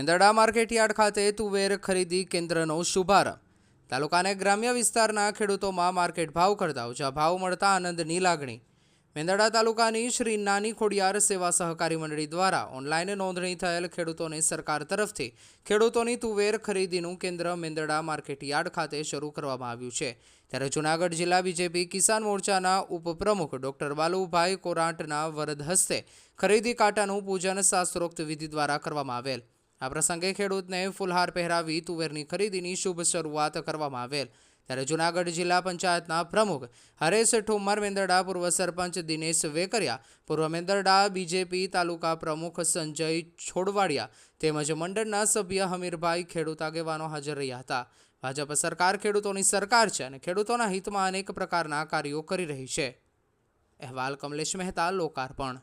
Mendarda market yard ખાતે તુવેર ખરીદી કેન્દ્રનો શુભારંભ. તાલુકાને ગ્રામ્ય વિસ્તારના ખેડૂતોમાં માર્કેટ ભાવ કરતા ઊંચા ભાવ મળતા આનંદની લાગણી. મેંદરડા તાલુકાની શ્રી નાની ખોડિયાર સેવા સહકારી મંડળી દ્વારા ઓનલાઈન નોંધણી થયેલ ખેડૂતોને સરકાર તરફથી ખેડૂતોની તુવેર ખરીદીનું કેન્દ્ર મેંદરડા માર્કેટયાર્ડ ખાતે શરૂ કરવામાં આવ્યું છે. ત્યારે જૂનાગઢ જિલ્લા બીજેપી કિસાન મોરચાના ઉપપ્રમુખ ડોક્ટર બાલુભાઈ કોરાટના વરદ હસ્તે ખરીદી કાંટાનું પૂજન શાસ્ત્રોક્ત વિધિ દ્વારા કરવામાં આવેલ. આ પ્રસંગે ખેડૂતને ફુલહાર પહેરાવી તુવેરની ખરીદીની શુભ શરૂઆત કરવામાં આવેલ. ત્યારે જૂનાગઢ જિલ્લા પંચાયતના પ્રમુખ હરેશ ઠુમર, મેંદરડા પૂર્વ સરપંચ દિનેશ વેકરિયા, પૂર્વ મેંદરડા બીજેપી તાલુકા પ્રમુખ સંજય છોડવાડિયા તેમજ મંડળના સભ્ય હમીરભાઈ ખેડૂત આગેવાનો હાજર રહ્યા હતા. ભાજપ સરકાર ખેડૂતોની સરકાર છે અને ખેડૂતોના હિતમાં અનેક પ્રકારના કાર્યો કરી રહી છે. અહેવાલ કમલેશ મહેતા, લોકાર્પણ.